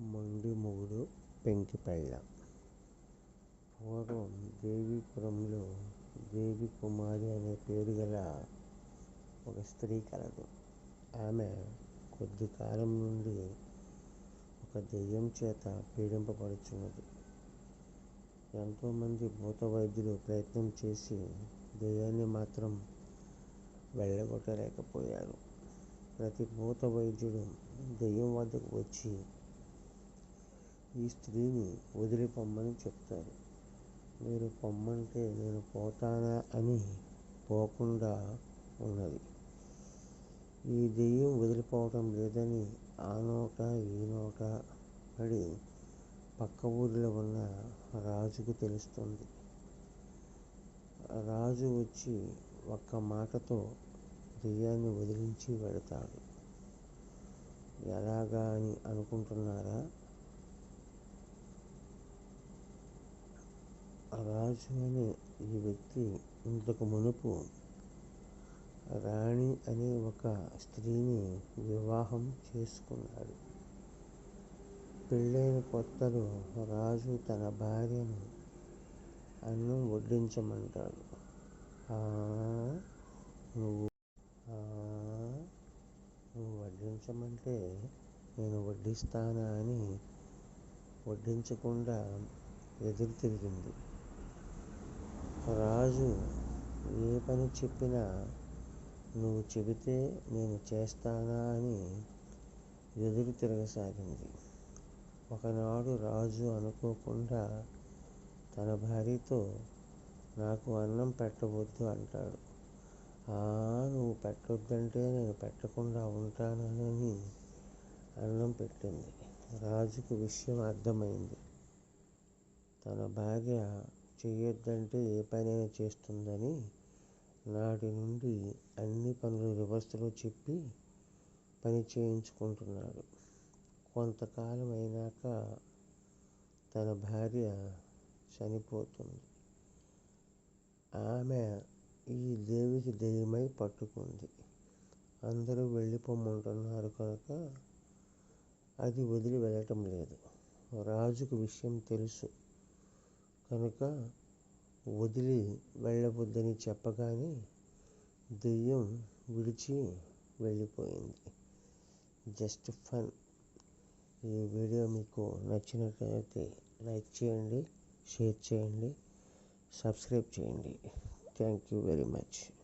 మొండి మొగుడు పూర్వం దేవీపురంలో దేవి కుమారి అనే పేరు గల ఒక స్త్రీ కలదు. ఆమె కొద్ది కాలం నుండి ఒక దెయ్యం చేత పీడింపబడుచున్నది. ఎంతోమంది భూత వైద్యులు ప్రయత్నం చేసి దెయ్యాన్ని మాత్రం వెళ్ళగొట్టలేకపోయారు. ప్రతి భూత వైద్యుడు దెయ్యం వద్దకు వచ్చి ఈ స్త్రీని వదిలిపొమ్మని చెప్తారు. మీరు పొమ్మంటే నేను పోతానా అని పోకుండా ఉన్నది. ఈ దెయ్యం వదిలిపోవటం లేదని ఆ నోట ఈ నోట పడి పక్క ఊరిలో ఉన్న రాజుకు తెలుస్తుంది. రాజు వచ్చి ఒక్క మాటతో దెయ్యాన్ని వదిలించి వెడతాడు. ఎలాగా అని అనుకుంటున్నారా? రాజు ఈ వ్యక్తి ఇంతకు మునుపు రాణి అనే ఒక స్త్రీని వివాహం చేసుకున్నాడు. పెళ్ళైన కొత్తలో రాజు తన భార్యను అన్నం వడ్డించమంటాడు. నువ్వు నువ్వు వడ్డించమంటే నేను వడ్డిస్తానా అని వడ్డించకుండా ఎదురు తిరిగింది. రాజు ఏ పని చెప్పినా నువ్వు చెబితే నేను చేస్తానా అని ఎదురు తిరగసాగింది. ఒకనాడు రాజు అనుకోకుండా తన భార్యతో నాకు అన్నం పెట్టవద్దు అంటాడు. ఆ నువ్వు పెట్టొద్దంటే నేను పెట్టకుండా ఉంటానని అన్నం పెట్టింది. రాజుకు విషయం అర్థమైంది. తన భార్య చేయొద్దంటే ఏ పనైనా చేస్తుందని నాటి నుండి అన్ని పనులు రివర్స్లో చెప్పి పని చేయించుకుంటున్నాడు. కొంతకాలం అయినాక తన భార్య చనిపోతుంది. ఆమె ఈ దేవికి దెయ్యమై పట్టుకుంది. అందరూ వెళ్ళిపోమ్మంటున్నారు కనుక అది వదిలి వెళ్ళటం లేదు. రాజుకు విషయం తెలుసు. కనుక వదిలి వెళ్ళవద్దని చెప్పగానే దెయ్యం విడిచి వెళ్ళిపోయింది. Just fun. ఈ వీడియో మీకు నచ్చినట్లయితే లైక్ చేయండి షేర్ చేయండి సబ్స్క్రైబ్ చేయండి. Thank you very much.